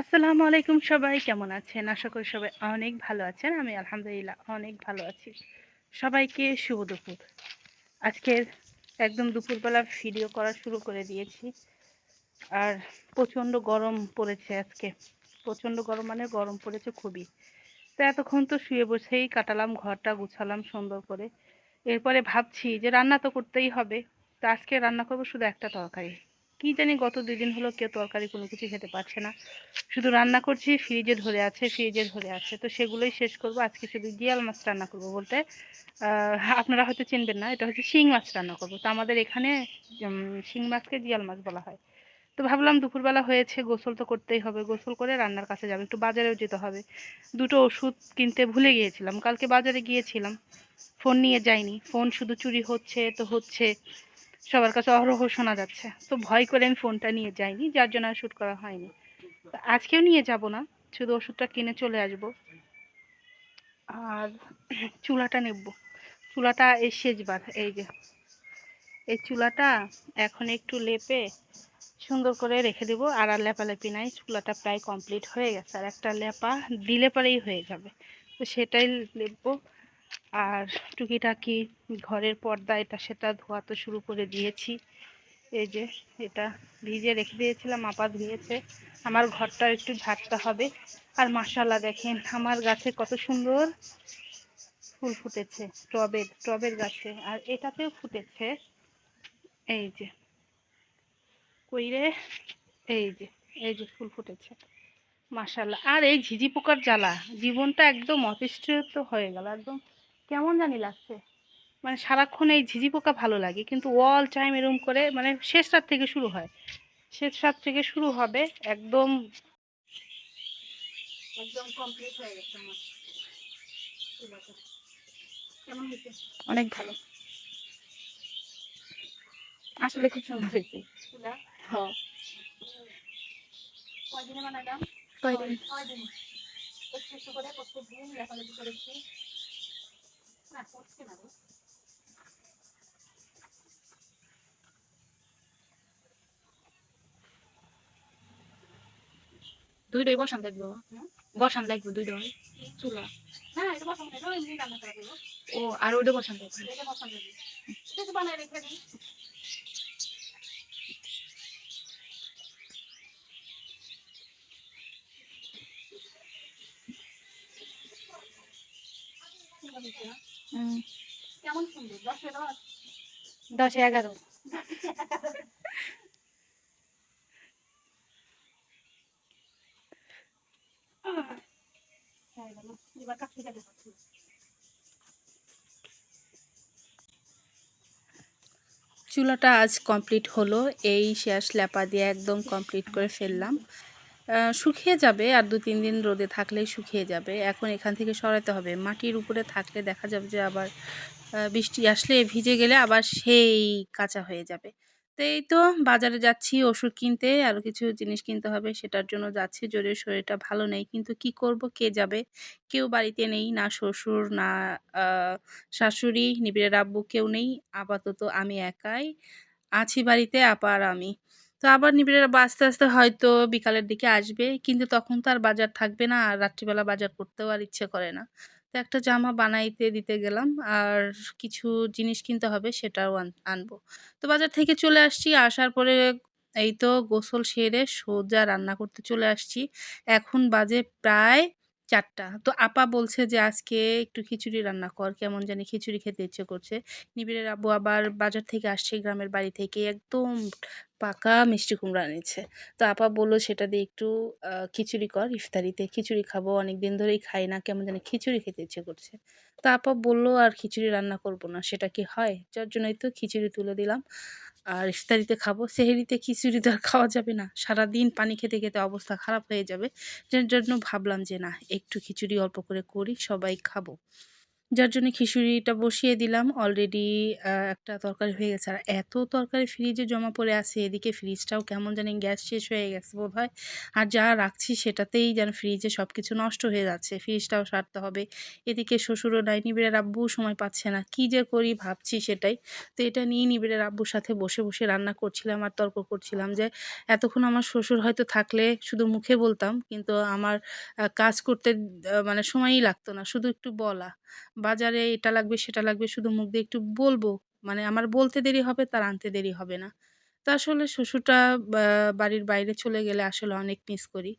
আসসালামু আলাইকুম সবাই, কেমন আছেন? আশা করি সবাই অনেক ভালো আছেন। আমি আলহামদুলিল্লাহ অনেক ভালো আছি। সবাইকে শুভ দুপুর। আজকের একদম দুপুরবেলা ভিডিও করা শুরু করে দিয়েছি। আর প্রচণ্ড গরম পড়েছে আজকে। প্রচণ্ড গরম মানে গরম পড়েছে খুবই। তো এতক্ষণ তো শুয়ে বসেই কাটালাম, ঘরটা গুছালাম সুন্দর করে। এরপরে ভাবছি যে রান্না তো করতেই হবে। তো আজকে রান্না করব শুধু একটা তরকারি। কি জানি গত দুই দিন হলো কেউ তরকারি কোনো কিছু খেতে পারছে না। শুধু রান্না করছি ফ্রিজে ধরে আছে ফ্রিজে ধরে আছে। তো সেগুলোই শেষ করব। আজকে শুধু জিয়াল মাছ রান্না করব বলতে। আপনারা হয়তো চিনবেন না, এটা হচ্ছে শিং মাছ রান্না করব। তো আমাদের এখানে শিং মাছকে জিয়াল মাছ বলা হয়। তো ভাবলাম দুপুরবেলা হয়েছে, গোসল তো করতেই হবে। গোসল করে রান্নার কাছে যাবে, একটু বাজারেও যেতে হবে। দুটো ওষুধ কিনতে ভুলে গিয়েছিলাম। কালকে বাজারে গিয়েছিলাম, ফোন নিয়ে যাইনি। ফোন শুধু চুরি হচ্ছে, তো হচ্ছে। সবার কাছে অহরহ শোনা যাচ্ছে। তো ভয় করে আমি ফোনটা নিয়ে যাইনি, যার জন্য আর শ্যুট করা হয়নি। আজকেও নিয়ে যাব না, শুধু ওষুধটা কিনে চলে আসব। আর চুলাটা নেব। চুলাটা এই শেষবার, এই যে। এই চুলাটা এখন একটু লেপে সুন্দর করে রেখে দেবো। আর আর লেপালেপি নাই, চুলাটা প্রায় কমপ্লিট হয়ে গেছে। আর একটা লেপা দিলে পরেই হয়ে যাবে। তো সেটাই লেপবো। আর টুকিটাকি ঘরের পর্দা এটা সেটা ধোয়া তো শুরু করে দিয়েছি। এই যে এটা ভিজে রেখে দিয়েছিলাম, আপা ধুয়েছে। আমার ঘরটা একটু ঝাড়তে হবে। আর মাসাল্লাহ দেখেন, আমার গাছে কত সুন্দর ফুল ফুটেছে, টবের টবের গাছে। আর এটাতেও ফুটেছে। এই যে, কইরে, এই যে এই যে ফুল ফুটেছে। মাসাল্লাহ আর এই ঝিঝি পোকার জ্বালা, জীবনটা একদম অতিষ্ঠ হয়ে গেল, একদম কেমন জানি লাগছে। মানে সারাক্ষণ এই ঝিঝি পোকা ভালো লাগে কিন্তু অল টাইম এরম করে মানে শেষ রাত থেকে শুরু হয়। শেষ রাত থেকে শুরু হবে একদম একদম কমপ্লিট হয়ে গেছে কেমন অনেক ভালো। আসলে খুব সুন্দর হয়েছে। হ্যাঁ। কয়দিনে কয়দিন? একটু করে প্রত্যেক দিন লেখালেখি করেছি। না করছে না দুই ডই বসান দেখব বসান দেখব দুই ডই চুলা। হ্যাঁ এটা বসান দেখব ও আর ওইটা বসান দেখব এটা বসান দেখব কিছু বানায় রেখে দিই। কেমন সুন্দর? দশে দশ দশে এগারো। চুলাটা আজ কমপ্লিট হলো। এই শেষ লেপা দিয়ে একদম কমপ্লিট করে ফেললাম। শুকিয়ে যাবে আর দু তিন দিন রোদে থাকলেই শুকিয়ে যাবে। এখন এখান থেকে সরাতে হবে। মাটির উপরে থাকলে দেখা যাবে যে আবার বৃষ্টি আসলে ভিজে গেলে আবার সেই কাঁচা হয়ে যাবে। তো এই তো বাজারে যাচ্ছি, ওষুধ কিনতে আরও কিছু জিনিস কিনতে হবে, সেটার জন্য যাচ্ছি। জোরে শরীরটা ভালো নেই, কিন্তু কি করব, কে যাবে? কেউ বাড়িতে নেই, না শ্বশুর, না শাশুড়ি, নিবিড়ের আব্বু কেউ নেই। আপাতত আমি একাই আছি বাড়িতে আপার আমি। তো আবার নিবিড়ের আস্তে আস্তে হয়তো বিকালের দিকে আসবে। কিন্তু তখন তো আর বাজার থাকবে না আর রাত্রিবেলা বাজার করতেও আর ইচ্ছে করে না। তো একটা জামা বানাইতে দিতে গেলাম। আর কিছু জিনিস কিনতে হবে সেটাও আনব। তো বাজার থেকে চলে আসছি। আসার পরে এই তো গোসল সেরে সোজা রান্না করতে চলে আসছি। এখন বাজে প্রায় চারটা তো আপা বলছে যে, আজকে একটু খিচুড়ি রান্না কর, কেমন জানি খিচুড়ি খেতে ইচ্ছে করছে। নিবিড়ের আব্বু আবার বাজার থেকে আসছে, গ্রামের বাড়ি থেকে একদম পাকা মিষ্টি কুমড়া এনেছে। তো আপা বলল, সেটা দিয়ে একটু খিচুড়ি কর, ইফতারিতে খিচুড়ি খাব অনেক দিন ধরেই খাই না, কেমন জানি খিচুড়ি খেতে ইচ্ছে করছে। তো আপা বলল, আর খিচুড়ি রান্না করব না, সেটা কি হয়? যার জন্যই তো খিচুড়ি তুলে দিলাম। আর ইফতারিতে খাব। সেহেরিতে খিচুড়ি তো আর খাওয়া যাবে না। সারাদিন পানি খেতে খেতে অবস্থা খারাপ হয়ে যাবে। যার জন্য ভাবলাম যে না, একটু খিচুড়ি অল্প করে করি, সবাই খাব। যার জন্য খিচুড়িটা বসিয়ে দিলাম। অলরেডি একটা তরকারি হয়ে গেছে। আর এত তরকারি ফ্রিজে জমা পড়ে আছে, এদিকে ফ্রিজটাও কেমন জানি গ্যাস শেষ হয়ে গেছে বোধ হয়। আর যা রাখছি সেটাতেই যেন ফ্রিজে সব কিছু নষ্ট হয়ে যাচ্ছে। ফ্রিজটাও সারতে হবে। এদিকে শ্বশুরও নাই নিবিড়ের আব্বু সময় পাচ্ছে না। কি যে করি ভাবছি সেটাই। তো এটা নিয়ে নিবিড়ের আব্বুর সাথে বসে বসে রান্না করছিলাম আর তর্ক করছিলাম যে, এতক্ষণ আমার শ্বশুর হয়তো থাকলে শুধু মুখে বলতাম, কিন্তু আমার কাজ করতে মানে সময়ই লাগতো না। শুধু একটু বলা। বাজারে এটা লাগবে, সেটা লাগবে, শুধু মুখ দিয়ে একটু বলব। মানে আমার বলতে দেরি হবে, তার আনতে দেরি হবে না। তা আসলে শ্বশুরটা বাড়ির বাইরে চলে গেলে আসলে অনেক মিস করি।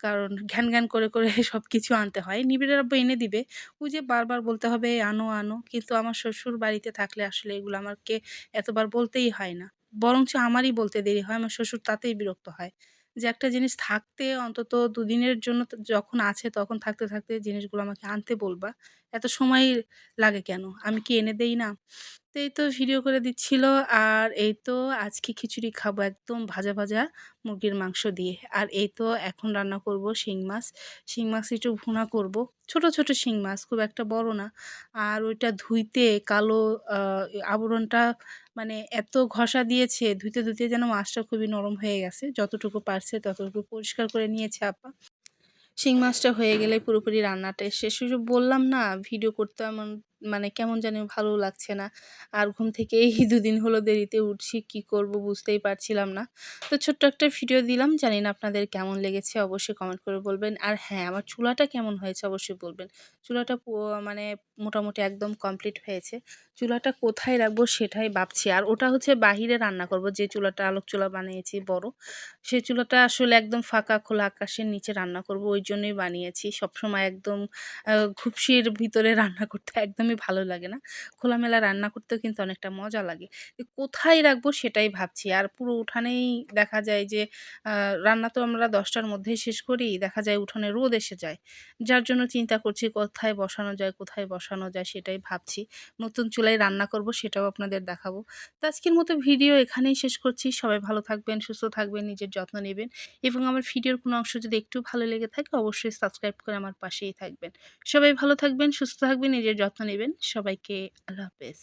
কারণ ঘ্যান ঘ্যান করে করে সব কিছু আনতে হয়। নিবিড়ের আব্বু এনে দিবে। ওই যে বারবার বলতে হবে, আনো আনো। কিন্তু আমার শ্বশুর বাড়িতে থাকলে আসলে এগুলো আমাকে এতবার বলতেই হয় না। বরঞ্চ আমারই বলতে দেরি হয়। আমার শ্বশুর তাতেই বিরক্ত হয়। যে একটা জিনিস থাকতে অন্তত দুদিনের জন্য যখন আছে তখন থাকতে থাকতে জিনিসগুলো আমাকে আনতে বলবা। এত সময় লাগে কেন? আমি কি এনে দেই না? তো এই তো ভিডিও করে দিচ্ছিল। আর এই তো আজকে খিচুড়ি খাব একদম ভাজা ভাজা মুরগির মাংস দিয়ে। আর এই তো এখন রান্না করব শিং মাছ। শিং মাছ একটু ভুনা করব। ছোট ছোট শিং মাছ, খুব একটা বড় না। আর ওইটা ধুইতে কালো আবরণটা মানে এত ঘষা দিয়েছে, ধুইতে ধুইতে যেন মাছটা খুবই নরম হয়ে গেছে। যতটুকু পারছে ততটুকু পরিষ্কার করে নিয়েছে আপা। শিং মাছটা হয়ে গেলে পুরোপুরি রান্নাটা শেষ। বললাম না ভিডিও করতে এমন মানে কেমন জানি ভালো লাগছে না। আর ঘুম থেকে এই দুদিন হলো দেরিতে উঠছি, কি করব বুঝতেই পারছিলাম না। তো ছোট্ট একটা ভিডিও দিলাম, জানি না আপনাদের কেমন লেগেছে, অবশ্যই কমেন্ট করে বলবেন। আর হ্যাঁ আমার চুলাটা কেমন হয়েছে অবশ্যই বলবেন। চুলাটা মানে মোটামুটি একদম কমপ্লিট হয়েছে। চুলাটা কোথায় রাখব সেটাই ভাবছি। আর ওটা হচ্ছে বাহিরে রান্না করব, যে চুলাটা, আলোক চুলা বানিয়েছি, বড়। সেই চুলাটা আসলে একদম ফাঁকা, খোলা আকাশের নিচে রান্না করব, ওই জন্যই বানিয়েছি। সবসময় একদম ঘুপসির ভিতরে রান্না করতে একদমই ভালো লাগে না। খোলামেলা রান্না করতেও কিন্তু অনেকটা মজা লাগে। কোথায় রাখব সেটাই ভাবছি। আর পুরো উঠানেই দেখা যায় যে রান্না তো আমরা দশটার মধ্যেই শেষ করি, দেখা যায় উঠানে রোদ এসে যায়। যার জন্য চিন্তা করছি কোথায় বসানো যায়, কোথায় বসানো যায় সেটাই ভাবছি। নতুন চুলায় রান্না করব সেটাও আপনাদের দেখাবো। তো আজকের মতো ভিডিও এখানেই শেষ করছি। সবাই ভালো থাকবেন, সুস্থ থাকবেন, নিজের যত্ন নেবেন এবং আমার ভিডিওর কোনো অংশ যদি একটু ভালো লেগে থাকে, অবশ্যই সাবস্ক্রাইব করে আমার পাশেই থাকবেন। সবাই ভালো থাকবেন, সুস্থ থাকবেন, নিজের যত্ন নেবেন সবাইকে আল্লাহ হাফেজ।